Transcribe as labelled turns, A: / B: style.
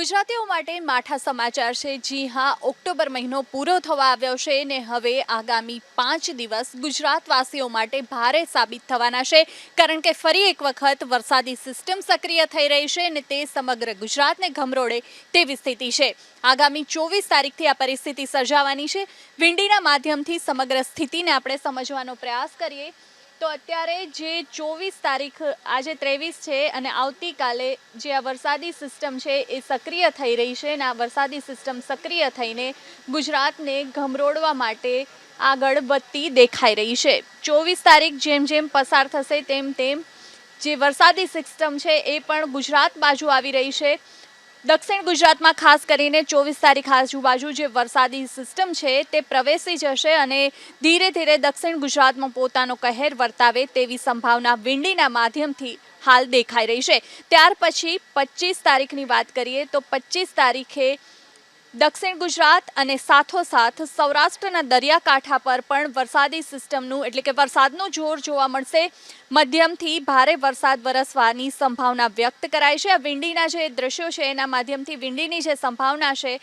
A: ગુજરાતીઓ માટે માઠા સમાચાર છે. જી હા, ઓક્ટોબર મહિનો પૂરો થવા આવ્યો છે ને હવે આગામી પાંચ દિવસ ગુજરાતવાસીઓ માટે ભારે સાબિત થવાના છે. કારણ કે ફરી એક વખત વરસાદી સિસ્ટમ સક્રિય થઈ રહી છે ને તે સમગ્ર ગુજરાતને ગમરોડે તેવી સ્થિતિ છે. આગામી ચોવીસ તારીખથી આ પરિસ્થિતિ સર્જાવાની છે. વિંડીના માધ્યમથી સમગ્ર સ્થિતિને આપણે સમજવાનો પ્રયાસ કરીએ. તો અત્યારે જે ચોવીસ તારીખ, આજે ત્રેવીસ છે અને આવતીકાલે જે આ વરસાદી સિસ્ટમ છે એ સક્રિય થઈ રહી છે અને આ વરસાદી સિસ્ટમ સક્રિય થઈને ગુજરાતને ગમરોડવા માટે આગળ વધતી દેખાઈ રહી છે. ચોવીસ તારીખ જેમ જેમ પસાર થશે તેમ તેમ જે વરસાદી સિસ્ટમ છે એ પણ ગુજરાત બાજુ આવી રહી છે. દક્ષિણ ગુજરાતમાં ખાસ કરીને ચોવીસ તારીખ આજુબાજુ જે વરસાદી સિસ્ટમ છે, તે પ્રવેશી જશે અને ધીરે ધીરે દક્ષિણ ગુજરાતમાં પોતાનો કહેર વર્તાવે તેવી સંભાવના વિંડીના માધ્યમથી હાલ દેખાઈ રહી છે. ત્યાર પછી પચીસ તારીખની વાત કરીએ તો પચીસ તારીખે દક્ષિણ ગુજરાત અને સાથોસાથ સૌરાષ્ટ્રના દરિયાકાંઠા પર પણ વરસાદી સિસ્ટમનું એટલે કે વરસાદનું જોર જોવા મળશે. મધ્યમથી ભારે વરસાદ વરસવાની સંભાવના વ્યક્ત કરાય છે. વિંડીના જે દ્રશ્યો છે, એના માધ્યમથી વિંડીની જે સંભાવના છે